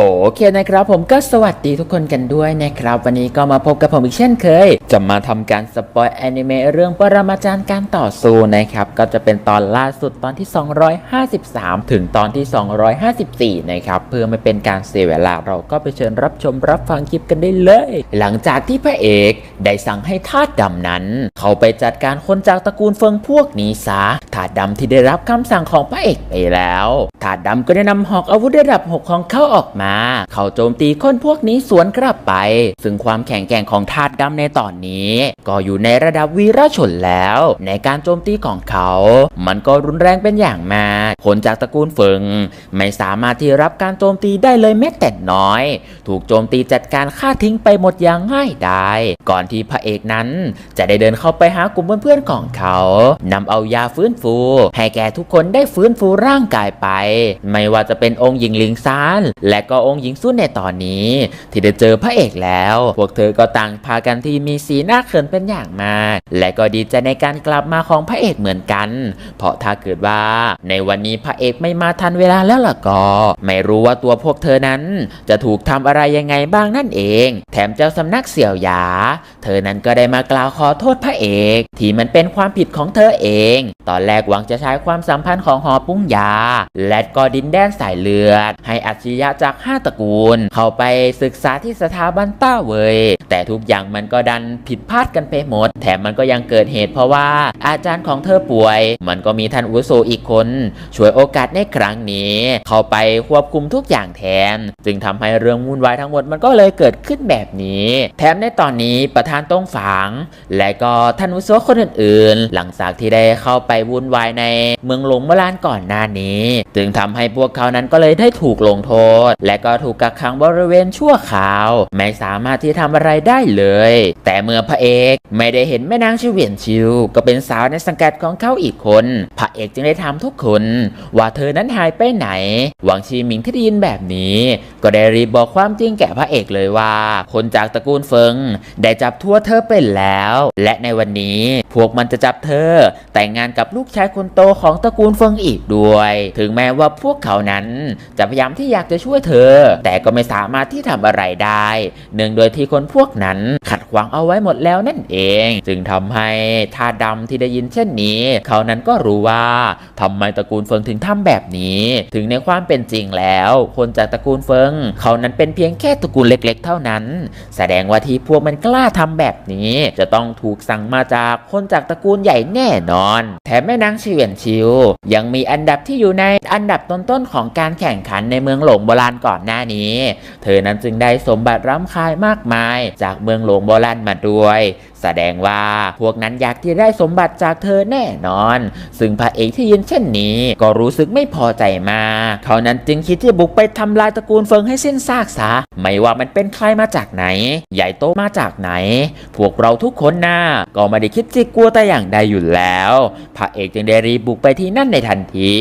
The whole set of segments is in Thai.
โอเคนะครับผมก็สวัสดีทุกคนกันด้วยนะครับ วันนี้ก็มาพบกับผมอีกเช่นเคย จะมาทำการสปอยแอนิเมะเรื่องปรมาจารย์การต่อสู้นะครับ ก็จะเป็นตอนล่าสุดตอนที่ 253 ถึงตอนที่ 254 นะครับ เพื่อไม่เป็นการเสียเวลาเราก็ไปเชิญรับชมรับฟังคลิปกันได้เลย หลังจากที่พระเอกได้สั่งให้ทาสดำนั้น เขาไปจัดการคนจากตระกูลเฟิงพวกนี้ซะทาสดำที่ได้รับคำสั่งของพระเอกไปแล้วทาสดำก็ได้นำหอกอาวุธระดับ 6 ของเขาออกมาเขาโจมตีคนพวกนี้สวนกลับไป ซึ่งความแข็งแกร่งของทาสดำในตอนนี้ ก็อยู่ในระดับวีรชนแล้ว ในการโจมตีของเขา มันก็รุนแรงเป็นอย่างมากคนจากตระกูลเฟิง ไม่สามารถที่รับการโจมตีได้เลยแม้แต่น้อย ถูกโจมตีจัดการฆ่าทิ้งไปหมดอย่างง่ายดายก่อนที่พระเอกนั้น จะได้เดินเข้าไปหากลุ่มเพื่อนๆของเขานำเอายาฟื้นฟู ให้แก่ทุกคนได้ฟื้นฟูร่างกายไป ไม่ว่าจะเป็นองค์หญิงลิงซานและก็องค์หญิงสุนในตอนนี้ ที่ได้เจอพระเอกแล้ว พวกเธอก็ต่างพากันที่มีสีหน้าเขินเป็นอย่างมาก และก็ดีใจในการกลับมาของพระเอกเหมือนกัน เพราะถ้าเกิดว่า ในวันนี้พระเอกไม่มาทันเวลาแล้วล่ะก็ ไม่รู้ว่าตัวพวกเธอนั้น จะถูกทำอะไรยังไงบ้างนั่นเอง แถมเจ้าสำนักเสี่ยวหยา เธอนั้นก็ได้มากล่าวขอโทษพระเอก ที่มันเป็นความผิดของเธอเอง ตอนแรกหวังจะใช้ความสัมพันธ์ของหอปุ้งยา และก็ดินแดนสายเลือด ให้อัจฉริยะจากห้าตระกูล เข้าไปศึกษาที่สถาบันต้าเวยแต่ทุกอย่างมันก็ดันผิดพลาดกันไปหมด แถมมันก็ยังเกิดเหตุเพราะว่าอาจารย์ของเธอป่วย มันก็มีท่านอุโสอีกคนช่วยโอกาสในครั้งนี้ เข้าไปควบคุมทุกอย่างแทน จึงทำให้เรื่องวุ่นวายทั้งหมดมันก็เลยเกิดขึ้นแบบนี้ แถมในตอนนี้ประธานต้องฝัง และก็ท่านอุโสคนอื่นๆ หลังจากที่ได้เข้าไปวุ่นวายในเมืองหลวงโบราณก่อนหน้านี้ จึงทำให้พวกเขานั้นก็เลยได้ถูกลงโทษและก็ถูกกักขังบริเวณชั่วคราว ไม่สามารถที่ทำอะไรได้เลย แต่เมื่อพระเอกไม่ได้เห็นแม่นางชิวเวียนชิว ก็เป็นสาวในสังกัดของเขาอีกคน พระเอกจึงได้ถามทุกคน ว่าเธอนั้นหายไปไหน หวังชีหมิงที่ได้ยินแบบนี้ ก็ได้รีบบอกความจริงแก่พระเอกเลยว่า คนจากตระกูลเฟิง ได้จับทั่วเธอเป็นแล้ว และในวันนี้พวกมันจะจับเธอ แต่งงานกับลูกชายคนโตของตระกูลเฟิงอีกด้วย ถึงแม้ว่าพวกเขานั้นจะพยายามที่อยากจะช่วยเธอแต่ก็ไม่สามารถที่ทำอะไรได้ เนื่องโดยที่คนพวกนั้นขัดขวางเอาไว้หมดแล้วนั่นเอง จึงทำให้ทาสดำที่ได้ยินเช่นนี้ เขานั้นก็รู้ว่าทำไมตระกูลเฟิงถึงทำแบบนี้ ถึงในความเป็นจริงแล้ว คนจากตระกูลเฟิง เขานั้นเป็นเพียงแค่ตระกูลเล็ก ๆ เท่านั้น แสดงว่าที่พวกมันกล้าทำแบบนี้ จะต้องถูกสั่งมาจากคนจากตระกูลใหญ่แน่นอน แถมแม่นางชิเวียนชิว ยังมีอันดับที่อยู่ในอันดับต้นๆของการแข่งขันในเมืองหลงโบราณก่อน่อนหน้านี้ เธอนั้นจึงได้สมบัติร่ำคายมากมาย จากเมืองหลวงโบราณมาด้วยแสดงว่าพวกนั้นอยากที่ได้สมบัติจากเธอแน่นอน ซึ่งพระเอกที่ยินเช่นนี้ ก็รู้สึกไม่พอใจมากเขานั้นจึงคิดที่บุกไปทำลายตระกูลเฟิงให้สิ้นซากซะไม่ว่ามันเป็นใครมาจากไหน ใหญ่โตมาจากไหน พวกเราทุกคนน่าก็ไม่ได้คิดจิกลัวแต่อย่างใดอยู่แล้ว พระเอกจึงได้รีบบุกไปที่นั่นในทันที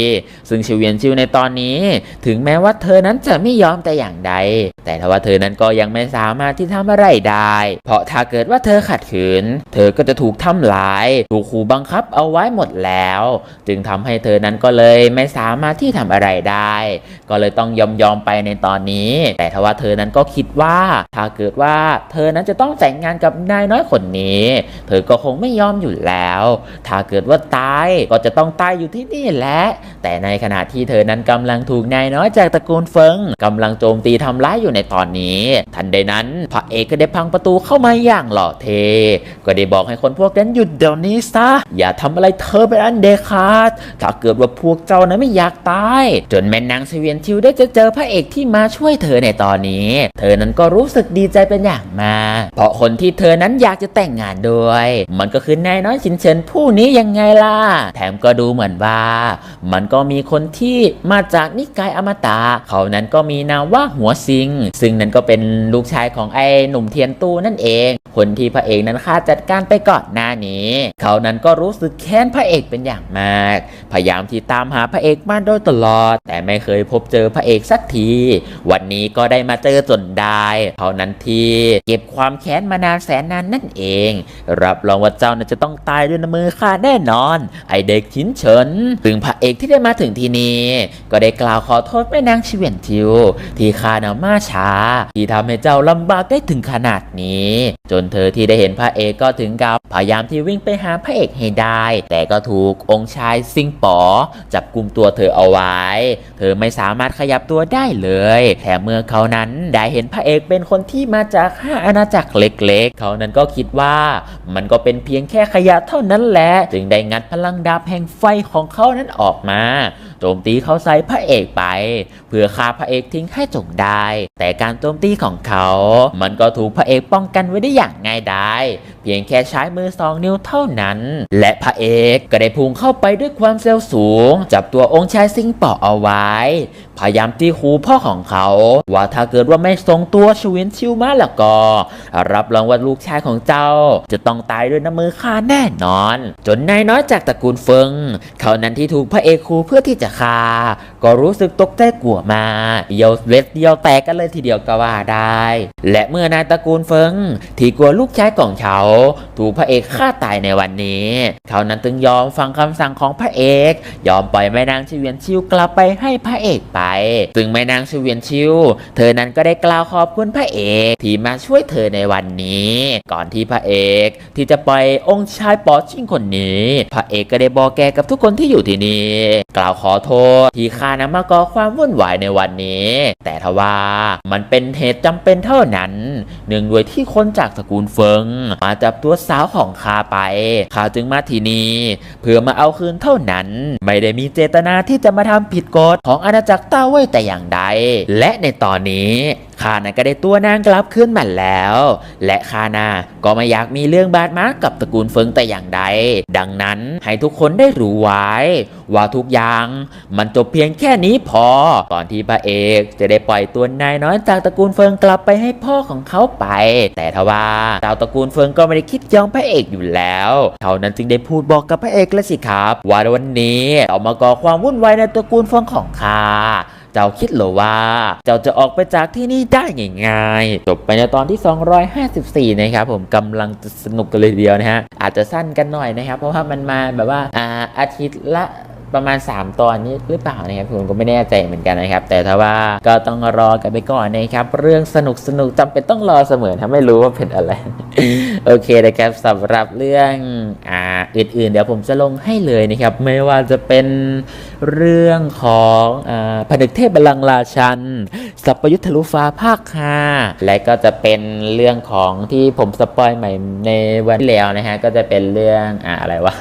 ซึ่งชิวเวียนชิวในตอนนี้ ถึงแม้ว่าเธอนั้นจะไม่ยอมแต่อย่างใด แต่ทว่าเธอนั้นก็ยังไม่สามารถที่ทำอะไรได้ เพราะถ้าเกิดว่าเธอขัดขืนเธอก็จะถูกทำร้ายถูกขู่บังคับเอาไว้หมดแล้ว จึงทำให้เธอนั้นก็เลยไม่สามารถที่ทำอะไรได้ ก็เลยต้องยอมยอมไปในตอนนี้ แต่ทว่าเธอนั้นก็คิดว่าถ้าเกิดว่าเธอนั้นจะต้องแต่งงานกับนายน้อยคนนี้ เธอก็คงไม่ยอมอยู่แล้ว ถ้าเกิดว่าตายก็จะต้องตายอยู่ที่นี่แหละ แต่ในขณะที่เธอนั้นกำลังถูกนายน้อยจากตระกูลเฟิงกำลังโจมตีทำร้ายอยู่ในตอนนี้ ทันใดนั้นพระเอกก็ได้พังประตูเข้ามาอย่างหล่อเทก็ได้บอกให้คนพวกนั้นหยุดเดี๋ยวนี้ซะ อย่าทำอะไรเธอเป็นอันเดดขาดถ้าเกิดว่าพวกเจ้านั้นไม่อยากตาย จนแม่นางเสเวียนชิวได้จะเจอพระเอกที่มาช่วยเธอในตอนนี้ เธอนั้นก็รู้สึกดีใจเป็นอย่างมากเพราะคนที่เธอนั้นอยากจะแต่งงานด้วย มันก็คือนายน้อยชินเฉินผู้นี้ยังไงล่ะ แถมก็ดูเหมือนว่า มันก็มีคนที่มาจากนิกายอมตะเขานั้นก็มีนามว่าหัวซิง ซึ่งนั้นก็เป็นลูกชายของไอ้หนุ่มเทียนตู้นั่นเอง คนที่พระเอกนั้นฆ่าจัดการไปก่อนหน้านี้ เขานั้นก็รู้สึกแค้นพระเอกเป็นอย่างมาก พยายามที่ตามหาพระเอกมาโดยตลอด แต่ไม่เคยพบเจอพระเอกสักที วันนี้ก็ได้มาเจอจนได้เท่านั้นที่เก็บความแค้นมานานแสนนานนั่นเอง รับรองว่าเจ้าน่าจะต้องตายด้วยมือข้าแน่นอน ไอเด็กชิ้นเฉินถึงพระเอกที่ได้มาถึงที่นี้ก็ได้กล่าวขอโทษแม่นางชิเวียนทิว ที่ข้านามาช้า ที่ทำให้เจ้าลำบากได้ถึงขนาดนี้ จนเธอที่ได้เห็นพระเอกก็ถึงกับพยายามที่วิ่งไปหาพระเอกให้ได้ แต่ก็ถูกองค์ชายซิงป๋อจับกลุ่มตัวเธอเอาไว้ เธอไม่สามารถขยับตัวได้เลย แถมเมื่อเขานั้นได้เห็นพระเอกเป็นคนที่มาจากห้าอาณาจักรเล็กๆ เขานั้นก็คิดว่ามันก็เป็นเพียงแค่ขยะเท่านั้นแหละ จึงได้งัดพลังดาบแห่งไฟของเขานั้นออกมาโจมตีเขาใส่พระเอกไป เพื่อฆ่าพระเอกทิ้งให้จงได้ แต่การโจมตีของเขา มันก็ถูกพระเอกป้องกันไว้ได้อย่างง่ายดายเพียงแค่ใช้มือสองนิ้วเท่านั้น และพระเอกก็ได้พุ่งเข้าไปด้วยความเซลล์สูง จับตัวองค์ชายซิงเปาะเอาไว้ พยายามตีคูพ่อของเขา ว่าถ้าเกิดว่าไม่ทรงตัวชวินชิวมาแล้วก็ รับรองว่าลูกชายของเจ้า จะต้องตายด้วยน้ำมือข้าแน่นอน จนนายน้อยจากตระกูลเฟิง เขานั้นที่ถูกพระเอกคูเพื่อที่จะฆ่า ก็รู้สึกตกใจกลัวมาเดียวเล็ดเดียวแตกกันเลยทีเดียวก็ว่าได้ และเมื่อนายตระกูลเฟิง ที่กลัวลูกชายของเขา ถูกพระเอกฆ่าตายในวันนี้ เขานั้นจึงยอมฟังคำสั่งของพระเอก ยอมปล่อยแม่นางชิเวียนชิวกลับไปให้พระเอกไป ซึ่งแม่นางชิเวียนชิว เธอนั้นก็ได้กล่าวขอบคุณพระเอกที่มาช่วยเธอในวันนี้ ก่อนที่พระเอกที่จะปล่อยองค์ชายปอชิงคนนี้ พระเอกก็ได้บอกแกกับทุกคนที่อยู่ที่นี่กล่าวขอโทษ ที่ข้านำมาก่อความวุ่นวายในวันนี้ แต่ทว่ามันเป็นเหตุจำเป็นเท่านั้นเนื่องด้วยที่คนจากตระกูลเฟิง มาจับตัวสาวของข้าไปข้าจึงมาที่นี่เพื่อมาเอาคืนเท่านั้น ไม่ได้มีเจตนาที่จะมาทำผิดกฎของอาณาจักรต้าเว่ยแต่อย่างใด และในตอนนี้ ข้าน่ะก็ได้ตัวนางกลับคืนมาแล้ว และข้าน่ะก็ไม่อยากมีเรื่องบาดหมางกับตระกูลเฟิงแต่อย่างใด ดังนั้นให้ทุกคนได้รู้ไว้ ว่าทุกอย่างมันจบเพียงแค่นี้พอ ก่อนที่พระเอกจะได้ปล่อยตัวนายน้อยจากตระกูลเฟิงกลับไปให้พ่อของเขาไป แต่ทว่าชาวตระกูลเฟิงก็ไม่ได้คิดยอมพระเอกอยู่แล้วเขานั้นจึงได้พูดบอกกับพระเอกแล้วสิครับ ว่าวันนี้เอามาก่อความวุ่นวายในตระกูลเฟิงของข้า เจ้าคิดเหรอว่า เจ้าจะออกไปจากที่นี่ได้ง่ายๆจบไปในตอนที่ 254 นะครับผมกำลังสนุกกันเลยเดียวนะฮะอาจจะสั้นกันหน่อยนะครับ เพราะว่ามันมาแบบว่าอ่าอาทิตย์ละ ประมาณ 3 ตอนนี้หรือเปล่านะครับผมก็ไม่แน่ใจเหมือนกันนะครับ แต่ถ้าว่าก็ต้องรอกันไปก่อนนะครับ เรื่องสนุกสนุกๆจำเป็นต้องรอเสมอถ้าไม่รู้ว่าเป็นอะไร โอเคนะครับสำหรับเรื่องอ่าอื่นๆ เดี๋ยวผมจะลงให้เลยนะครับ ไม่ว่าจะเป็นเรื่องของอ่าผนึกเทพบัลลังราชันสัพยุทธลุฟ้าภาค5และก็จะเป็นเรื่องของที่ผมสปอยใหม่ในวันที่แล้วนะฮะก็จะเป็นเรื่องอ่าอะไรวะ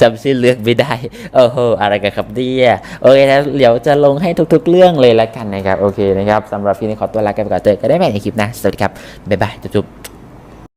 จำชื่อเรื่องไม่ได้โอ้โหอะไรกันครับเนี่ยโอเคนะเดี๋ยวจะลงให้ทุกๆเรื่องเลยละกันนะครับ โอเคนะครับสำหรับพี่นี่ขอตัวลาไปก่อนเจอกันได้ใหม่ในคลิปนะ สวัสดีครับ บ๊ายบายจุ๊บ